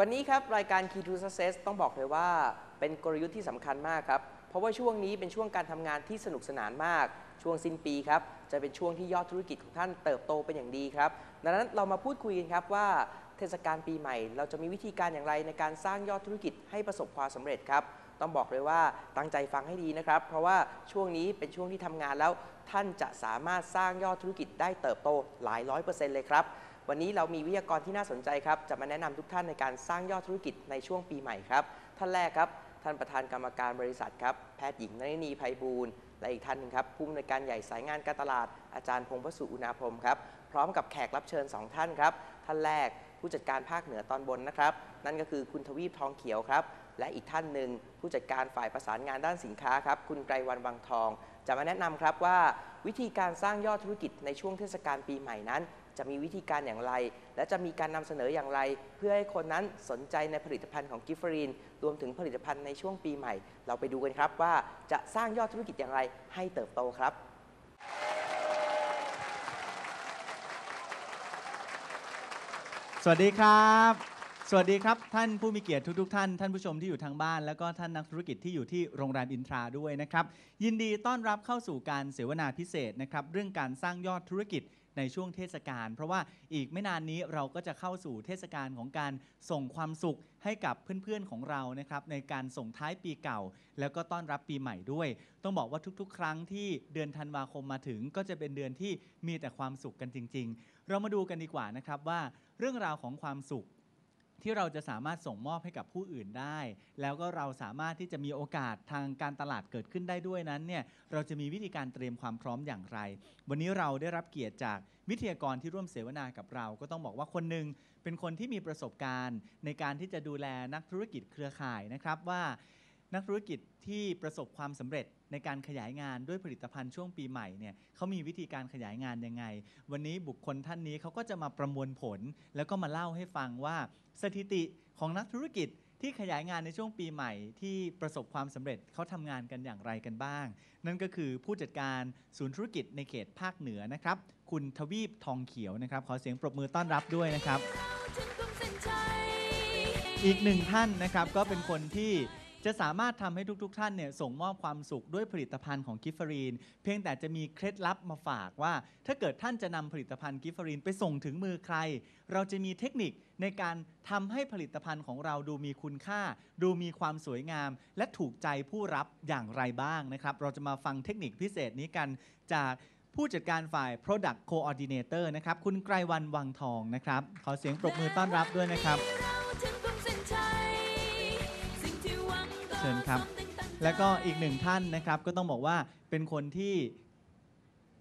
วันนี้ครับ รายการ Key to Success ต้องบอกเลยว่า เป็นกลยุทธ์ที่สำคัญมากครับ เพราะว่าช่วงนี้เป็นช่วงการทำงานที่สนุกสนานมาก ช่วงสิ้นปีครับ จะเป็นช่วงที่ยอดธุรกิจของท่านเติบโตเป็นอย่างดีครับ ดังนั้นเรามาพูดคุยกันครับว่าเทศกาลปีใหม่ เราจะมีวิธีการอย่างไรในการสร้างยอดธุรกิจให้ประสบความสำเร็จครับต้องบอกเลยว่าตั้งใจฟังให้ดีนะครับ เพราะว่าช่วงนี้เป็นช่วงที่ทำงานแล้ว ท่านจะสามารถสร้างยอดธุรกิจได้เติบโตหลายร้อยเปอร์เซ็นต์เลยครับ วันนี้เรามีวิทยากรที่น่าสนใจครับ จะมาแนะนำทุกท่านในการสร้างยอดธุรกิจในช่วงปีใหม่ครับ ท่านแรกครับ ท่านประธานกรรมการบริษัทครับแพทย์หญิงนรินีไพบูลย์และอีกท่านหนึงครับผู้อำนวยการใหญ่สายงานการตลาด อาจารย์พงษ์พสุอุณาพรหมครับพร้อมกับแขกรับเชิญ 2 ท่านครับ ท่านแรกผู้จัดการภาคเหนือตอนบนนะครับ นั่นก็คือคุณทวีปทองเขียวครับ และอีกท่านหนึ่งผู้จัดการฝ่ายประสานงานด้านสินค้าครับ คุณไกรวันวังทอง จะมาแนะนำครับว่าวิธีการสร้างยอดธุรกิจในช่วงเทศกาลปีใหม่นั้น จะมีวิธีการอย่างไร และจะมีการนำเสนออย่างไร เพื่อให้คนนั้นสนใจในผลิตภัณฑ์ของกิฟฟรีนรวมถึงผลิตภัณฑ์ในช่วงปีใหม่ เราไปดูกันครับว่าจะสร้างยอดธุรกิจอย่างไรให้เติบโตครับสวัสดีครับ สวัสดีครับ ท่านผู้มีเกียรติทุกๆท่าน ท่านผู้ชมที่อยู่ทางบ้าน แล้วก็ท่านนักธุรกิจที่อยู่ที่โรงแรมอินทราด้วยนะครับ ยินดีต้อนรับเข้าสู่การเสวนาพิเศษนะครับเรื่องการสร้างยอดธุรกิจในช่วงเทศกาลเพราะว่าอีกไม่นานนี้เราก็จะเข้าสู่เทศกาลของการส่งความสุขให้กับเพื่อนๆของเรานะครับในการส่งท้ายปีเก่า แล้วก็ต้อนรับปีใหม่ด้วย ต้องบอกว่าทุกๆ ครั้งที่เดือนธันวาคมมาถึง ก็จะเป็นเดือนที่มีแต่ความสุขกันจริง ๆ เรามาดูกันดีกว่านะครับว่าเรื่องราวของความสุข ที่เราจะสามารถส่งมอบให้กับผู้อื่นได้ แล้วก็เราสามารถที่จะมีโอกาสทางการตลาดเกิดขึ้นได้ด้วยนั้นเนี่ยเราจะมีวิธีการเตรียมความพร้อมอย่างไร วันนี้เราได้รับเกียรติจากวิทยากรที่ร่วมเสวนากับเรา ก็ต้องบอกว่าคนหนึ่งเป็นคนที่มีประสบการณ์ในการที่จะดูแลนักธุรกิจเครือข่ายนะครับว่านักธุรกิจที่ประสบความสำเร็จในการขยายงานด้วยผลิตภัณฑ์ช่วงปีใหม่เนี่ยเขามีวิธีการขยายงานยังไง วันนี้บุคคลท่านนี้เขาก็จะมาประมวลผล แล้วก็มาเล่าให้ฟังว่า สถิติของนักธุรกิจที่ขยายงานในช่วงปีใหม่ที่ประสบความสำเร็จเขาทำงานกันอย่างไรกันบ้าง นั่นก็คือผู้จัดการศูนย์ธุรกิจในเขตภาคเหนือนะครับ คุณทวีปทองเขียวนะครับ ขอเสียงปรบมือต้อนรับด้วยนะครับ อีกหนึ่งท่านนะครับก็เป็นคนที่ จะสามารถทำให้ทุก ๆ ท่านเนี่ยส่งมอบความสุขด้วยผลิตภัณฑ์ของกิฟฟรีน เพียงแต่จะมีเคล็ดลับมาฝากว่า ถ้าเกิดท่านจะนำผลิตภัณฑ์กิฟฟรีนไปส่งถึงมือใคร เราจะมีเทคนิคในการทำให้ผลิตภัณฑ์ของเราดูมีคุณค่า ดูมีความสวยงาม และถูกใจผู้รับอย่างไรบ้างนะครับเราจะมาฟังเทคนิคพิเศษนี้กันจากผู้จัดการฝ่าย Product Coordinator นะครับ คุณไกรวันวังทองนะครับ ขอเสียงปรบมือต้อนรับด้วยนะครับ ชิญครับ แล้วก็อีกหนึ่งท่านนะครับ ก็ต้องบอกว่าเป็นคนที่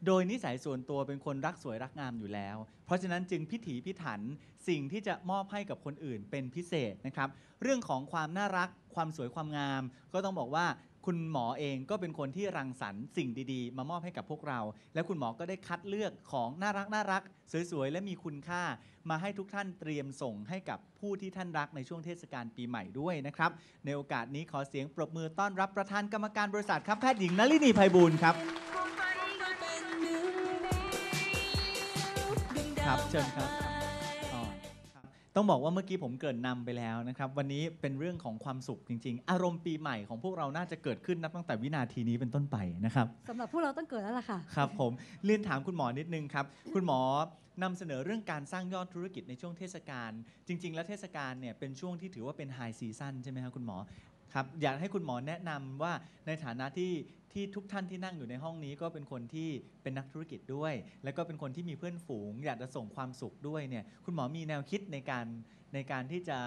โดยนิสัยส่วนตัวเป็นคนรักสวยรักงามอยู่แล้ว เพราะฉะนั้นจึงพิถีพิถันสิ่งที่จะมอบให้กับคนอื่นเป็นพิเศษนะครับ เรื่องของความน่ารักความสวยความงาม ก็ต้องบอกว่า คุณหมอเองก็เป็นคนที่รังสรรค์สิ่งดีๆ มามอบให้กับพวกเรา และคุณหมอก็ได้คัดเลือกของน่ารักน่ารักสวยๆ และมีคุณค่า มาให้ทุกท่านเตรียมส่งให้กับผู้ที่ท่านรักในช่วงเทศกาลปีใหม่ด้วยนะครับ ในโอกาสนี้ขอเสียงปรบมือต้อนรับประธานกรรมการบริษัทครับแพทย์หญิงนลินีไพบูลย์ครับครับเชิญครับอ๋อครับ ต้องบอกว่าเมื่อกี้ผมเกริ่นนำไปแล้วนะครับ วันนี้เป็นเรื่องของความสุขจริง ๆ อารมณ์ปีใหม่ของพวกเราน่าจะเกิดขึ้นนับตั้งแต่วินาทีนี้เป็นต้นไปนะครับสำหรับพวกเราต้องเกิดแล้วล่ะค่ะครับผมเรียนถามคุณหมอนิดนึงครับ คุณหมอนำเสนอเรื่องการสร้างยอดธุรกิจในช่วงเทศกาลจริง ๆ แล้วเทศกาลเนี่ยเป็นช่วงที่ถือว่าเป็นไฮซีซั o นใช่ไหมครับคุณหมอ ครับอยากให้คุณหมอแนะนำว่าในฐานะที่ที่ทุกท่านที่นั่งอยู่ในห้องนี้ก็เป็นคนที่เป็นนักธุรกิจด้วย แล้วก็เป็นคนที่มีเพื่อนฝูง อยากจะส่งความสุขด้วยเนี่ยคุณหมอมีแนวคิดในการในการที่จะ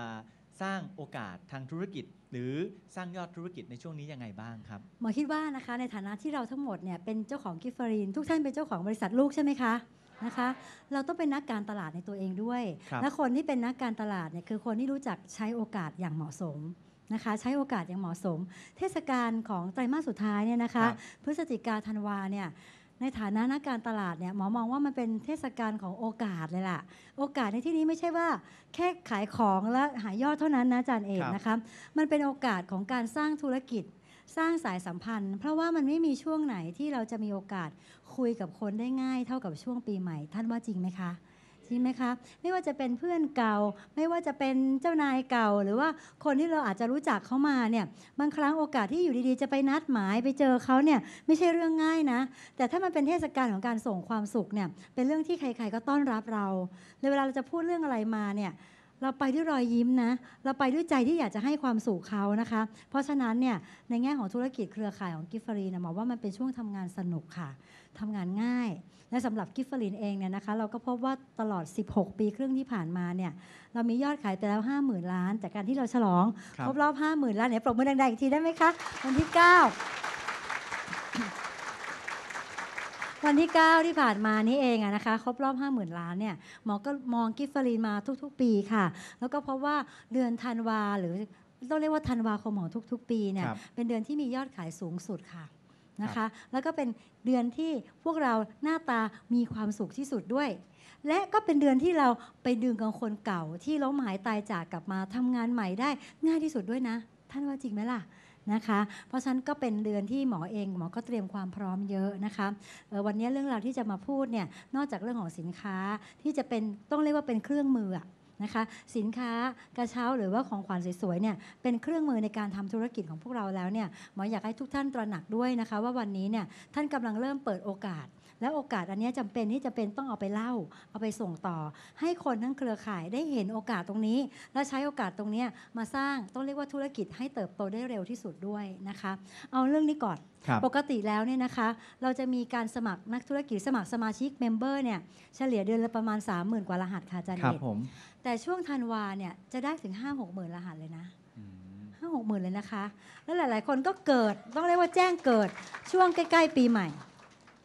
สร้างโอกาสทางธุรกิจ หรือสร้างยอดธุรกิจในช่วงนี้ยังไงบ้างครับ หมอคิดว่านะคะในฐานะที่เราทั้งหมดเนี่ยเป็นเจ้าของกิฟฟรีนทุกท่านเป็นเจ้าของบริษัทลูกใช่ไหมคะนะคะ เราต้องเป็นนักการตลาดในตัวเองด้วย ครับ และคนที่เป็นนักการตลาดเนี่ยคือคนที่รู้จักใช้โอกาสอย่างเหมาะสม นะคะใช้โอกาสอย่างเหมาะสม เทศกาลของไตรมาสสุดท้ายเนี่ยนะคะครับพฤศจิกาธันวาเนี่ยในฐานะนักการตลาดเนี่ยหมอมองว่ามันเป็นเทศกาลของโอกาสเลยล่ะ โอกาสในที่นี้ไม่ใช่ว่าแค่ขายของและหายอดเท่านั้นนะอาจารย์เอกครับนะคะมันเป็นโอกาสของการสร้างธุรกิจสร้างสายสัมพันธ์ เพราะว่ามันไม่มีช่วงไหนที่เราจะมีโอกาสคุยกับคนได้ง่ายเท่ากับช่วงปีใหม่ ท่านว่าจริงไหมคะ ใช่ไหมคะ ไม่ว่าจะเป็นเพื่อนเก่า ไม่ว่าจะเป็นเจ้านายเก่า หรือว่าคนที่เราอาจจะรู้จักเขามาเนี่ยบางครั้งโอกาสที่อยู่ดีๆ จะไปนัดหมายไปเจอเขาเนี่ยไม่ใช่เรื่องง่ายนะ แต่ถ้ามันเป็นเทศกาลของการส่งความสุขเนี่ยเป็นเรื่องที่ใครๆก็ต้อนรับเราเลยเวลาเราจะพูดเรื่องอะไรมาเนี่ย เราไปด้วยรอยยิ้มนะ เราไปด้วยใจที่อยากจะให้ความสุขเขานะคะ เพราะฉะนั้นเนี่ยในแง่ของธุรกิจเครือข่ายของกิฟฟรีนะหมอว่ามันเป็นช่วงทำงานสนุกค่ะทำงานง่าย และสำหรับกิฟฟลินเองเนี่ยนะคะ เราก็พบว่าตลอด 16 ปีครึ่งที่ผ่านมาเนี่ยเรามียอดขายไปแล้ว 50,000 ล้าน จากการที่เราฉลองครับครบรอบ 50,000 ล้านเนี่ยปรบมือดังๆอีกทีได้ไหมคะวันที่ 9 วันที่ 9 ที่ผ่านมานี้เองอะนะคะ ครบรอบ 50,000 ล้านเนี่ยหมอก็มองกิฟฟลินมาทุก ๆ ปีค่ะ แล้วก็เพราะว่าเดือนธันวาหรือต้องเรียกว่าธันวาคมของทุก ๆ ปีเนี่ยครับเป็นเดือนที่มียอดขายสูงสุดค่ะนะคะแล้วก็เป็นเดือนที่พวกเราหน้าตามีความสุขที่สุดด้วย และก็เป็นเดือนที่เราไปดึงกับคนเก่าที่ล้มหายตายจากกลับมาทำงานใหม่ได้ง่ายที่สุดด้วยนะ ท่านว่าจริงไหมล่ะ นะคะ เพราะฉะนั้นก็เป็นเดือนที่หมอเอง หมอก็เตรียมความพร้อมเยอะนะคะวันนี้เรื่องราวที่จะมาพูดเนี่ยนอกจากเรื่องของสินค้าที่จะเป็นต้องเรียกว่าเป็นเครื่องมือนะคะสินค้ากระเช้าหรือว่าของขวัญสวยๆเนี่ยเป็นเครื่องมือในการทำธุรกิจของพวกเราแล้วเนี่ยหมออยากให้ทุกท่านตระหนักด้วยนะคะ ว่าวันนี้เนี่ยท่านกำลังเริ่มเปิดโอกาส และโอกาสอันเนี้ยจำเป็นที่จะเป็นต้องเอาไปเล่า เอาไปส่งต่อ ให้คนทั้งเครือข่ายได้เห็นโอกาสตรงนี้ และใช้โอกาสตรงเนี้ยมาสร้างต้องเรียกว่าธุรกิจให้เติบโตได้เร็วที่สุดด้วยนะคะ เอาเรื่องนี้ก่อนครับปกติแล้วเนี่ยนะคะ เราจะมีการสมัครนักธุรกิจสมัครสมาชิกเมมเบอร์เนี่ยเฉลี่ยเดือนละประมาณ 30,000 กว่ารหัสค่ะอาจารย์ครัเอบกผมแต่ช่วงธันวาเนี่ยจะได้ถึง 5 6หมื่นรหัสเลยนะอืมห้าหกหมื่นเลยนะคะ แล้วหลาย ๆ คนก็เกิดต้องเรียกว่าแจ้งเกิดช่วงใกล้ ๆ ปีใหม่ห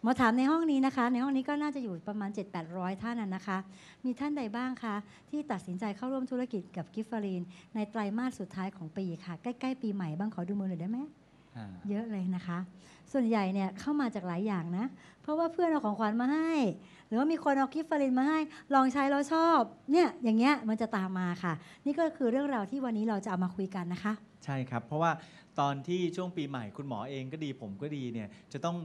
มาถามในห้องนี้นะคะ ในห้องนี้ก็น่าจะอยู่ประมาณ 7-800 ท่านนะนะคะ มีท่านใดบ้างคะ ที่ตัดสินใจเข้าร่วมธุรกิจกับกิฟฟารีน ในไตรมาสสุดท้ายของปีค่ะ ใกล้ ๆ ปีใหม่บ้างขอดูมือหน่อยได้ไหมอ่าเยอะเลยนะคะ ส่วนใหญ่เนี่ยเข้ามาจากหลายอย่างนะ เพราะว่าเพื่อนเอาของขวัญมาให้ หรือว่ามีคนเอากิฟต์ฟารินมาให้ ลองใช้แล้วชอบ เนี่ยอย่างเงี้ยมันจะตามมาค่ะ นี่ก็คือเรื่องราวที่วันนี้เราจะเอามาคุยกันนะคะ ใช่ครับ เพราะว่าตอนที่ช่วงปีใหม่คุณหมอเองก็ดีผมก็ดีเนี่ยจะต้อง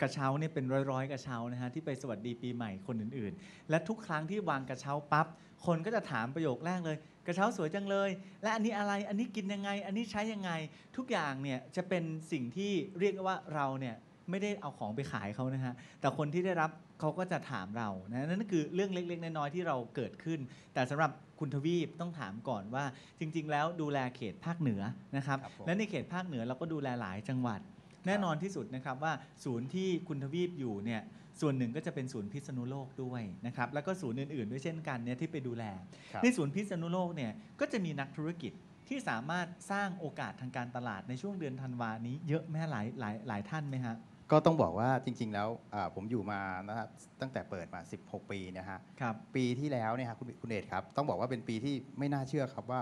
กระเช้าเนี่ยเป็นร้อยๆ กระเช้านะฮะที่ไปสวัสดีปีใหม่คนอื่นๆ และทุกครั้งที่วางกระเช้าปั๊บคนก็จะถามประโยคแรกเลย กระเช้าสวยจังเลย และอันนี้อะไรอันนี้กินยังไง อันนี้ใช้ยังไง ทุกอย่างเนี่ยจะเป็นสิ่งที่เรียกว่าเราเนี่ยไม่ได้เอาของไปขายเขานะฮะ แต่คนที่ได้รับเขาก็จะถามเรานะนั่นคือเรื่องเล็ก ๆ น้อยๆที่เราเกิดขึ้น แต่สำหรับคุณทวีปต้องถามก่อนว่า จริง ๆ แล้วดูแลเขตภาคเหนือนะครับครับผมและในเขตภาคเหนือเราก็ดูแลหลายจังหวัด แน่นอนที่สุดนะครับว่าศูนย์ที่คุณทวีปอยู่เนี่ยส่วนหนึ่งก็จะเป็นศูนย์พิษณุโลกด้วยนะครับแล้วก็ศูนย์อื่นๆด้วยเช่นกันเนี่ยที่ไปดูแล ครับ ในศูนย์พิษณุโลกเนี่ยก็จะมีนักธุรกิจที่สามารถสร้างโอกาสทางการตลาดในช่วงเดือนธันวานี้เยอะแม่หลายหลายหลายท่านไหมฮะ ก็ต้องบอกว่าจริง ๆ แล้วอ่าผมอยู่มานะครับตั้งแต่เปิดมา 16 ปีนะฮะ ครับ ปีที่แล้วเนี่ยครับคุณคุณเดชครับ ต้องบอกว่าเป็นปีที่ไม่น่าเชื่อครับว่า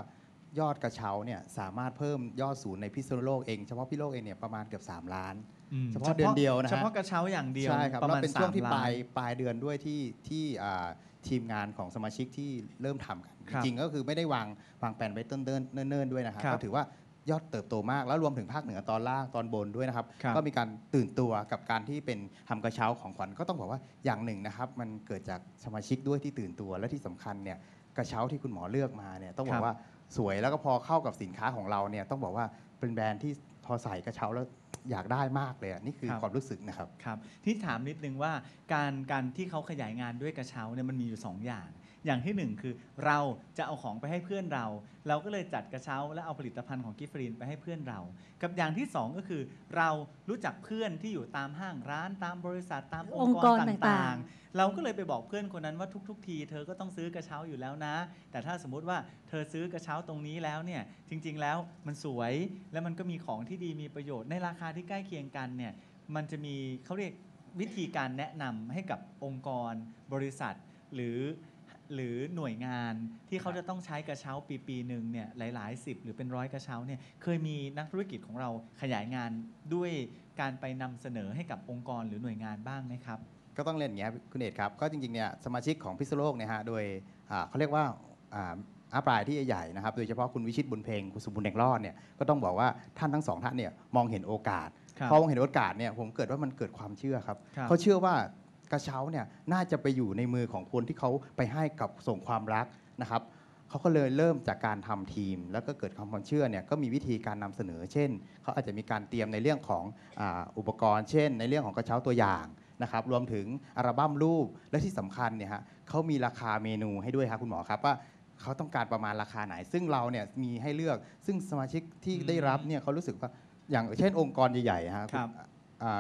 ยอดกระเช้าเนี่ยสามารถเพิ่มยอดศูนย์ในพิษณุโลกเองเฉพาะพิษณุโลกเองเนี่ยประมาณเกือบ3 ล้าน อืมเฉพาะเดือนเดียวนะฮะ เฉพาะกระเช้าอย่างเดียวใช่ครับประแล้วมาณเป็นช่วงที่สามปลายล้นปลายเดือนด้วยที่ที่อ่าทีมงานของสมาชิกที่เริ่มทำกันครับจริงๆก็คือไม่ได้วางวางแผนไว้ต้นๆเนิ่นๆด้วยนะครับครับก็ถือว่ายอดเติบโตมากแล้วรวมถึงภาคเหนือตอนล่างตอนบนด้วยนะครับ ครับก็มีการตื่นตัวกับการที่เป็นทำกระเช้าของขวัญก็ต้องบอกว่าอย่างหนึ่งนะครับ มันเกิดจากสมาชิกด้วยที่ตื่นตัวและที่สำคัญเนี่ยกระเช้าที่คุณหมอเลือกมาเนี่ยต้องบอครักบว่า สวยแล้วก็พอเข้ากับสินค้าของเราเนี่ยต้องบอกว่าเป็นแบรนด์ที่พอใส่กระเช้าแล้วอยากได้มากเลยอะนี่คือครับความรู้สึกนะครับครับที่ถามนิดนึงว่าการการที่เขาขยายงานด้วยกระเช้าเนี่ยมันมีอยู่ 2 อย่าง อย่างที่หนึ่งคือเราจะเอาของไปให้เพื่อนเรา เราก็เลยจัดกระเช้าและเอาผลิตภัณฑ์ของกิฟฟรีนไปให้เพื่อนเรา กับอย่างที่สองก็คือเรารู้จักเพื่อนที่อยู่ตามห้างร้านตามบริษัทตามองค์กรองค์กรตต่า่างงๆ เราก็เลยไปบอกเพื่อนคนนั้นว่าทุก ๆ ที เธอก็ต้องซื้อกระเช้าอยู่แล้วนะ แต่ถ้าสมมุติว่าเธอซื้อกระเช้าตรงนี้แล้วเนี่ยจริง ๆ แล้วมันสวยและมันก็มีของที่ดีมีประโยชน์ในราคาที่ใกล้เคียงกันเนี่ยมันจะมีเขาเรียกวิธีการแนะนำให้กับองค์กรบริษัท หรือ หรือหน่วยงานที่เขาจะต้องใช้กระเช้าปีปีหนึ่งเนี่ยหลาย ๆ สิบหรือเป็นร้อยกระเช้าเนี่ยเคยมีนักธุรกิจของเราขยายงานด้วยการไปนำเสนอให้กับองค์กรหรือหน่วยงานบ้างไหมครับ ก็ต้องเรียนอย่างนี้ครับคุณเอกครับ ก็จริงๆเนี่ยสมาชิกของพิษณุโลกเนี่ยฮะโดยอ่าเขาเรียกว่าอ่าอาปลายที่ใหญ่ๆนะครับโดยเฉพาะคุณวิชิตบุญเพลงคุณสุบุญแดงรอดเนี่ยก็ต้องบอกว่าท่านทั้งสองท่านเนี่ยมองเห็นโอกาสครับพอมองเห็นโอกาสเนี่ยผมเกิดว่ามันเกิดความเชื่อครับครับเขาเชื่อว่า กระเช้าเนี่ยน่าจะไปอยู่ในมือของคนที่เขาไปให้กับส่งความรักนะครับเขาก็เลยเริ่มจากการทำทีม แล้วก็เกิดความเชื่อเนี่ยก็มีวิธีการนำเสนอ เช่นเขาอาจจะมีการเตรียมในเรื่องของออุปกรณ์ เช่น ในเรื่องของกระเช้าตัวอย่างนะครับรวมถึงอัลบั้มรูปและที่สำคัญเนี่ยฮะเขามีราคาเมนูให้ด้วยครับคุณหมอครับว่าเขาต้องการประมาณราคาไหน ซึ่งเราเนี่ยมีให้เลือกซึ่งสมาชิกที่ได้รับเนี่ยเขารู้สึกว่าอย่างเช่นองค์กรใหญ่ๆฮะครับ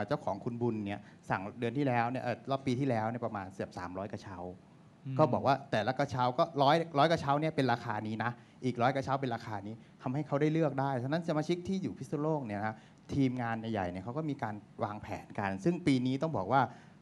เจ้าของคุณบุญเนี่ยสั่งเดือนที่แล้วเนี่ยเอ่อรอบปีที่แล้วเนี่ยประมาณเกือบ300 กระเช้า ก็บอกว่าแต่ละกระเช้าก็ร้อยร้อยกระเช้าเนี่ยเป็นราคานี้นะ อีกร้อยกระเช้าเป็นราคานี้ทำให้เขาได้เลือกได้ฉะนั้นสมาชิกที่อยู่พิษณุโลกเนี่ยนะทีมงานใหญ่ๆเนี่ยเขาก็มีการวางแผนกัน ซึ่งปีนี้ต้องบอกว่า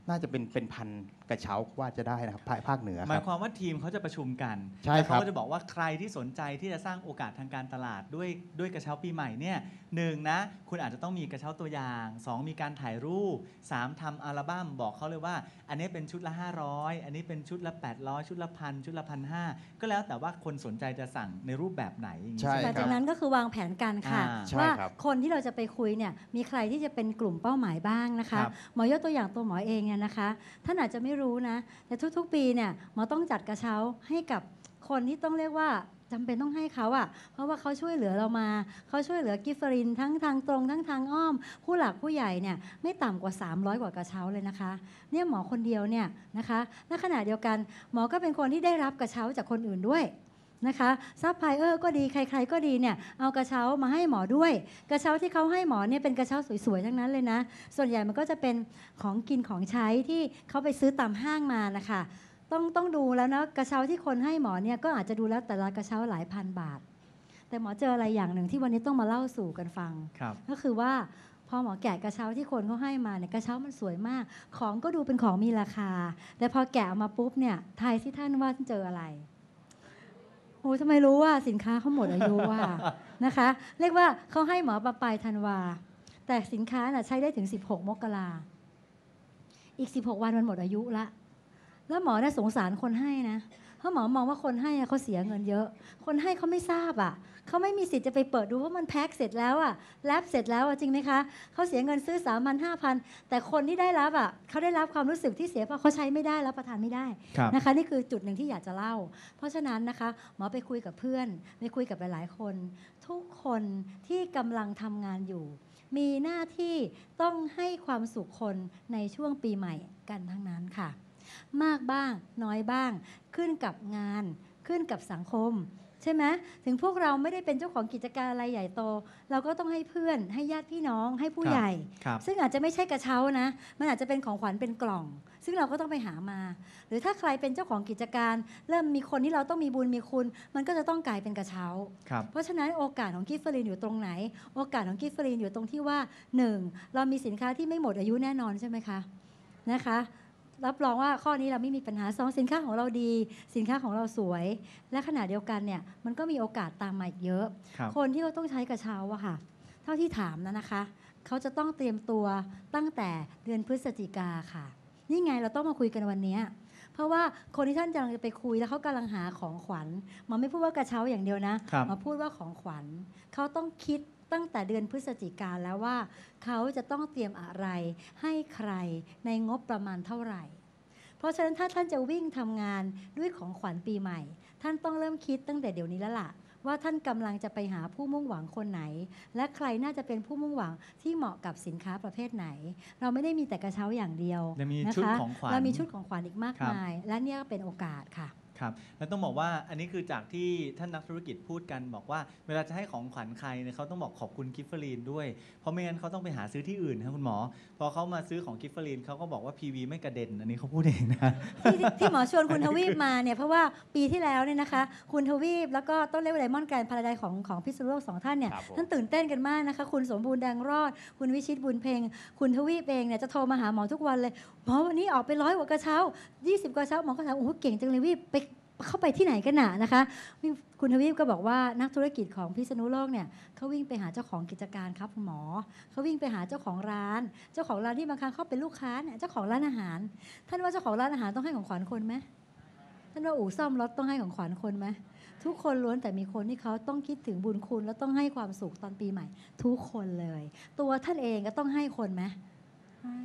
น่าจะเป็นเป็นพัน กระเช้าว่าจะได้นะครับภาคภาคเหนือหคมารัยบความว่าทีมเขาจะประชุมกันใช่แล้วครับเขาก็จะบอกว่าใครที่สนใจที่จะสร้างโอกาสทางการตลาดด้วยด้วยกระเช้าปีใหม่เนี่ยหนึ่งนะ คุณอาจจะต้องมีกระเช้าตัวอย่าง2มีการถ่ายรูป3ทำอัลบั้มบอกเขาเลยว่า อันนี้เป็นชุดละ 500 อันนี้เป็นชุดละ 800 ชุดละพันชุดละพันห้าก็แล้วแต่ว่าคนสนใจจะสั่งในรูปแบบไหนอย่างนี้ใช่ไหมแต่คจารับกนั้นก็คือวางแผนกันค่ะ อ่าใช่ว่าครับ คนที่เราจะไปคุยเนี่ยมีใครที่จะเป็นกลุ่มเป้าหมายบ้างนะคะ ครับ หมอยกตัวอย่างตัวหมอเองเนี่ยนะคะท่านอาจจะไม่รู้นะแต่ทุกๆ ปีเนี่ยหมอต้องจัดกระเช้าให้กับคนที่ต้องเรียกว่าจำเป็นต้องให้เขาอะ่ะ เพราะว่าเขาช่วยเหลือเรามา เขาช่วยเหลือกิฟฟรินทั้งทางตรงทั้งทางอ้อม ผู้หลักผู้ใหญ่เนี่ยไม่ต่ำกว่า 300 กว่ากระเช้าเลยนะคะ เนี่ยหมอคนเดียวเนี่ยนะคะ และขณะเดียวกันหมอก็เป็นคนที่ได้รับกระเช้าจากคนอื่นด้วย นะคะซัพพลายเออร์ก็ดีใคร ๆ ก็ดีเนี่ยเอากระเช้ามาให้หมอด้วย กระเช้าที่เขาให้หมอเนี่ยเป็นกระเช้าสวยๆทั้งนั้นเลยนะ ส่วนใหญ่มันก็จะเป็นของกินของใช้ที่เขาไปซื้อตามห้างมานะคะต้องต้องดูแล้วนะกระเช้าที่คนให้หมอเนี่ยก็อาจจะดูแล้วแต่ละกระเช้าหลายพันบาท แต่หมอเจออะไรอย่างหนึ่งที่วันนี้ต้องมาเล่าสู่กันฟังครับก็คือว่าพอหมอแกะกระเช้าที่คนเขาให้มาเนี่ยกระเช้ามันสวยมาก ของก็ดูเป็นของมีราคา แต่พอแกะออกมาปุ๊บเนี่ยทายสิท่านว่าท่านเจออะไร โอ้ยทำไมรู้ว่าสินค้าเขาหมดอายุว่านะคะ เรียกว่าเขาให้หมอมาปลายธันวา แต่สินค้าน่ะใช้ได้ถึง 16 มกราอีก 16 วันมันหมดอายุละ แล้วหมอน่ะสงสารคนให้นะ เพราะหมอมองว่าคนให้อะเขาเสียเงินเยอะ คนให้เขาไม่ทราบอะเขาไม่มีสิทธิ์จะไปเปิดดูว่ามันแพ็คเสร็จแล้วอะแลบเสร็จแล้วอะจริงไหมคะเขาเสียเงินซื้อ3 0 0 0 5 0 0แต่คนที่ได้รับอะเขาได้รับความรู้สึกที่เสียเพราะเขาใช้ไม่ได้รับประทานไม่ได้ครับนะคะนี่คือจุดหนึ่งที่อยากจะเล่า เพราะฉะนั้นนะคะหมอไปคุยกับเพื่อนไปคุยกับหลายๆคน ทุกคนที่กำลังทำงานอยู่ มีหน้าที่ต้องให้ความสุขคนในช่วงปีใหม่กันทั้งนั้นค่ะ มากบ้างน้อยบ้าง ขึ้นกับงาน ขึ้นกับสังคม ใช่ไหมถึงพวกเราไม่ได้เป็นเจ้าของกิจการอะไรใหญ่โต เราก็ต้องให้เพื่อนให้ญาติพี่น้องให้ผู้ครับใหญ่ครับซึ่งอาจจะไม่ใช่กระเช้านะ มันอาจจะเป็นของขวัญเป็นกล่อง ซึ่งเราก็ต้องไปหามา หรือถ้าใครเป็นเจ้าของกิจการ เริ่มมีคนที่เราต้องมีบุญมีคุณ มันก็จะต้องกลายเป็นกระเช้าครับเพราะฉะนั้นโอกาสของกิฟเฟอรีนอยู่ตรงไหน โอกาสของกิฟเฟอรีนอยู่ตรงที่ว่า 1. เรามีสินค้าที่ไม่หมดอายุแน่นอนใช่ไหมคะนะคะ รับรองว่าข้อนี้เราไม่มีปัญหาสองสินค้าของเราดี สินค้าของเราสวย และขณะเดียวกันเนี่ยมันก็มีโอกาสตามมาอีกเยอะครับคนที่เขาต้องใช้กระเช้าอะค่ะ เท่าที่ถามนะนะคะ เขาจะต้องเตรียมตัวตั้งแต่เดือนพฤศจิกาค่ะ นี่ไงเราต้องมาคุยกันวันเนี้ยเพราะว่าคนที่ท่านกำลังจะไปคุยแล้วเขากำลังหาของขวัญหมอไม่พูดว่ากระเช้าอย่างเดียวนะครับหมอพูดว่าของขวัญเขาต้องคิด ตั้งแต่เดือนพฤศจิกาแล้วว่า เขาจะต้องเตรียมอะไร ให้ใครในงบประมาณเท่าไหร่ เพราะฉะนั้นถ้าท่านจะวิ่งทำงานด้วยของขวัญปีใหม่ ท่านต้องเริ่มคิดตั้งแต่เดี๋ยวนี้แล้วล่ะว่าท่านกำลังจะไปหาผู้มุ่งหวังคนไหน และใครน่าจะเป็นผู้มุ่งหวังที่เหมาะกับสินค้าประเภทไหน เราไม่ได้มีแต่กระเช้าอย่างเดียวยังมีนะชุดคะของขวัญเรามีชุดของขวัญอีกมากครับมาย และเนี่ยก็เป็นโอกาสค่ะ ครับแล้วต้องบอกว่าอันนี้คือจากที่ท่านนักธุรกิจพูดกันบอกว่า เวลาจะให้ของขวัญใครเนี่ยเขาต้องบอกขอบคุณกิฟเฟอรีนด้วย เพราะไม่งั้นเขาต้องไปหาซื้อที่อื่นครับคุณหมอ พอเขามาซื้อของกิฟเฟอรีนเขาก็บอกว่า PV ไม่กระเด็น อันนี้เขาพูดเองนะ ที่ที่ที่หมอชวนคุณทวีปมาเนี่ยเพราะว่าปีที่แล้วเนี่ยนะคะ คุณทวีปแล้วก็ต้นเล็บไดมอนด์แกรนพาราไดของของพิษณุโลกสองท่านเนี่ยครับผม ท่านตื่นเต้นกันมากนะคะ คุณสมบูรณ์แดงรอด คุณวิชิตบุญเพ็งคุณทวีปเองเนี่ยจะโทรมาหาหมอทุกวันเลยหมอวันนี้ออกไปร้อยกว่ากระเช้า 20กว่าเช้าหมอก็ถามโอ้โหเก่งจังเลยวิไป เข้าไปที่ไหนกันหนานะคะคุณทวีปก็บอกว่านักธุรกิจของพิษณุโลกเนี่ยเขาวิ่งไปหาเจ้าของกิจการครับคุณหมอเขาวิ่งไปหาเจ้าของร้าน เจ้าของร้านที่บางครั้งเขาเป็นลูกค้าเนี่ยเจ้าของร้านอาหาร ท่านว่าเจ้าของร้านอาหารต้องให้ของขวัญคนไหมท่านว่าอู่ซ่อมรถต้องให้ของขวัญคนไหมทุกคนล้วนแต่มีคนที่เขาต้องคิดถึงบุญคุณแล้วต้องให้ความสุขตอนปีใหม่ ทุกคนเลย ตัวท่านเองก็ต้องให้คนไหมใช่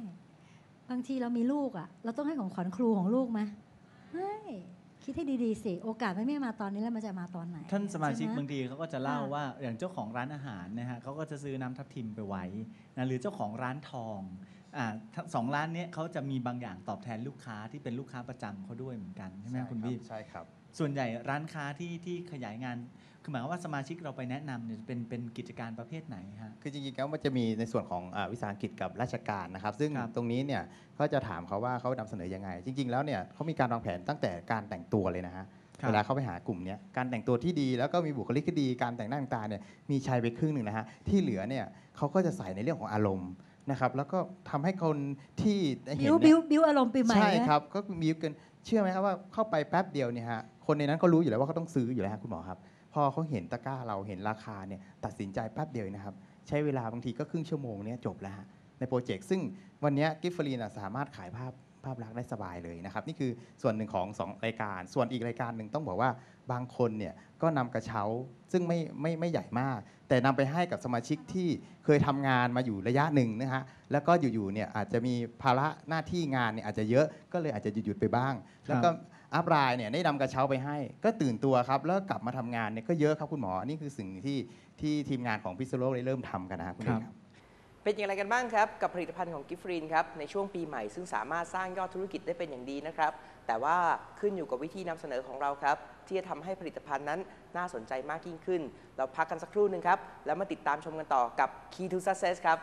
บางทีเรามีลูกอะ่ะ เราต้องให้ของขวัญครูของลูกไหมไม่ คิดให้ดีๆสิ โอกาสมันไม่มาตอนนี้แล้วมันจะมาตอนไหน ท่านสมาชิกใไหบางทีเขาก็จะเล่าค่ะว่าอย่างเจ้าของร้านอาหารนะฮะเขาก็จะซื้อน้ำทับทิมไปไว้นะหรือเจ้าของร้านทอง อ่าทั้งสองร้านเนี้ยเขาจะมีบางอย่างตอบแทนลูกค้าที่เป็นลูกค้าประจำเขาด้วยเหมือนกันใช่ไหมครับคุณพี่ ใช่ครับ ส่วนใหญ่ร้านค้าที่ที่ขยายงาน คือหมายความว่าสมาชิกเราไปแนะนำเนี่ยเป็นเป็นกิจการประเภทไหนฮะ คือจริงๆแล้วมันจะมีในส่วนของอาวิสาหกิจกับราชการนะครับ ซึ่งครับ ตรงนี้เนี่ยก็จะถามเขาว่าเขานำเสนอยังไง จริง ๆ แล้วเนี่ยเขามีการวางแผนตั้งแต่การแต่งตัวเลยนะฮะครับ เวลาเขาไปหากลุ่มเนี้ยการแต่งตัวที่ดีแล้วก็มีบุคลิกที่ดีการแต่งหน้าแต่งตาเนี่ยมีชัยไปครึ่งหนึ่งนะฮะที่เหลือเนี่ยเขาก็จะใส่ในเรื่องของอารมณ์ นะครับแล้วก็ทำให้คนที่ได้เห็นบิวเนี่บิยวบิวอารมณ์ปีใหม่ใช่นะ ครับก็มีกันเชื่อไหมครับว่าเข้าไปแป๊บเดียวเนี่ยฮะคนในนั้นก็รู้อยู่แล้วว่าเขาต้องซื้ออยู่แล้วฮะคุณหมอครับ พอเขาเห็นตะกร้าเราเห็นราคาเนี่ยตัดสินใจแป๊บเดียวนะครับ ใช้เวลาบางทีก็ครึ่งชั่วโมงเนี่ยจบแล้วฮะในโปรเจกต์ซึ่งวันเนี้กิฟฟรีนสามารถขายภาพ ภาพลักษณ์ได้สบายเลยนะครับ นี่คือส่วนหนึ่งของ 2 รายการ ส่วนอีกรายการหนึ่งต้องบอกว่าบางคนเนี่ยก็นำกระเช้าซึ่งไม่ไม่ไม่ใหญ่มาก แต่นำไปให้กับสมาชิกที่เคยทำงานมาอยู่ระยะหนึ่งนะฮะแล้วก็อยู่ๆเนี่ยอาจจะมีภาระหน้าที่งานเนี่ยอาจจะเยอะก็เลยอาจจะหยุดๆไปบ้าง แล้วก็อัพไลน์เนี่ยได้นำกระเช้าไปให้ ก็ตื่นตัวครับ แล้วกลับมาทำงานเนี่ยก็เยอะครับคุณหมอนี่คือสิ่งที่ที่ทีมงานของพิซซูโลกได้เริ่มทำกันนะครับคุณเอกครับ เป็นอย่างไรกันบ้างครับ กับผลิตภัณฑ์ของกิฟฟรีนครับในช่วงปีใหม่ซึ่งสามารถสร้างยอดธุรกิจได้เป็นอย่างดีนะครับ แต่ว่าขึ้นอยู่กับวิธีนำเสนอของเราครับ ที่จะทำให้ผลิตภัณฑ์นั้นน่าสนใจมากยิ่งขึ้น เราพักกันสักครู่หนึ่งครับ แล้วมาติดตามชมกันต่อกับ Key to Success ครับ